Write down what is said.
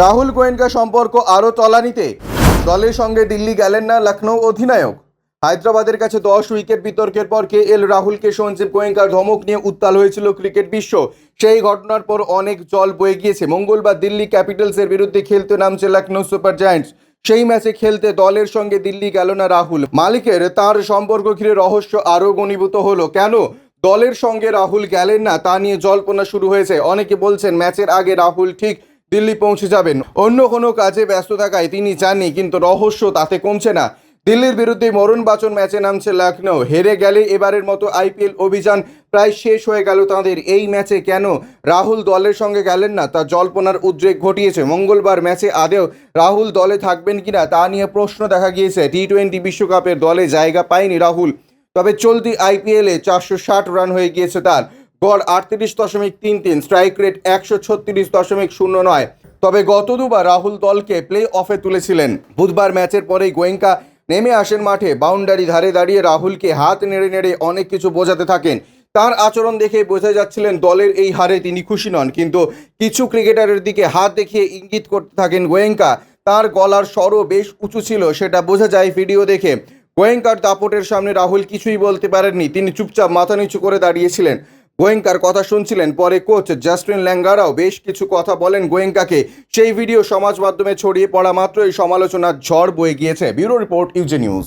রাহুল গোয়েঙ্কা সম্পর্ক আরও তলানিতে। দলের সঙ্গে দিল্লি গেলেন না লখনৌ অধিনায়ক। হায়দ্রাবাদের কাছে দশ উইকেট বিতর্কের পর কে এল রাহুলকে সঞ্জীব গোয়েঙ্কার ধমক নিয়ে উত্তাল হয়েছিল ক্রিকেট বিশ্ব। সেই ঘটনার পর অনেক জল বয়ে গিয়েছে। মঙ্গলবার দিল্লি ক্যাপিটালসের বিরুদ্ধে খেলতে নামছে লখনৌ সুপার জায়ান্টস। সেই ম্যাচে খেলতে দলের সঙ্গে দিল্লি গেল না রাহুল। মালিকের তার সম্পর্ক ঘিরে রহস্য আরও গণীভূত হলো। কেন? দলের সঙ্গে রাহুল গেলেন না তা নিয়ে জল্পনা শুরু হয়েছে। অনেকে বলছেন ম্যাচের আগে রাহুল ঠিক দিল্লি পৌঁছে যাবেন। অন্য কোনো কাজে ব্যস্ত থাকায় তিনি যাননি কিন্তু রহস্য তাতে কমছে না। দিল্লির বিরুদ্ধে মরণ বাচন ম্যাচে নামছে লখনৌ। হেরে গেলে এবারের মতো আইপিএল অভিযান প্রায় শেষ হয়ে গেল তাঁদের। এই ম্যাচে কেন রাহুল দলের সঙ্গে গেলেন না তা জল্পনার উদ্রেক ঘটিয়েছে। মঙ্গলবার ম্যাচে আদেও রাহুল দলে থাকবেন কিনা তা নিয়ে প্রশ্ন দেখা গিয়েছে। টি টোয়েন্টি বিশ্বকাপের দলে জায়গা পায়নি রাহুল। তবে চলতি আইপিএলে চারশো ষাট রান হয়ে গিয়েছে তার। গড় আটত্রিশ দশমিক তিন তিন স্ট্রাইক রেট একশো ছত্রিশ দশমিক শূন্য নয়। তবে গত দুবার রাহুল দলকে প্লে অফে তুলেছিলেন। বুধবার ম্যাচের পরেই গোয়েঙ্কা নেমে আসেন মাঠে বাউন্ডারি ধারে দাঁড়িয়ে রাহুলকে হাত নেড়ে নেড়ে অনেক কিছু বোঝাতে থাকেন। তার আচরণ দেখে বোঝা যাচ্ছিলেন দলের এই হারে তিনি খুশি নন, কিন্তু কিছু ক্রিকেটারের দিকে হাত দেখিয়ে ইঙ্গিত করতে থাকেন গোয়েঙ্কা। তার গলার স্বরও বেশ উঁচু ছিল, সেটা বোঝা যায় ভিডিও দেখে। গোয়েঙ্কার দাপটের সামনে রাহুল কিছুই বলতে পারেননি, তিনি চুপচাপ মাথা নিচু করে দাঁড়িয়েছিলেন। গোয়েঙ্কার কথা শুনছিলেন পরে কোচ জাস্টিন ল্যাঙ্গারাও বেশ কিছু কথা বলেন গোয়েঙ্কাকে। সেই ভিডিও সমাজ মাধ্যমে ছড়িয়ে পড়া মাত্রই সমালোচনার ঝড় বয়ে গিয়েছে। ব্যুরো রিপোর্ট, ইউজে নিউজ।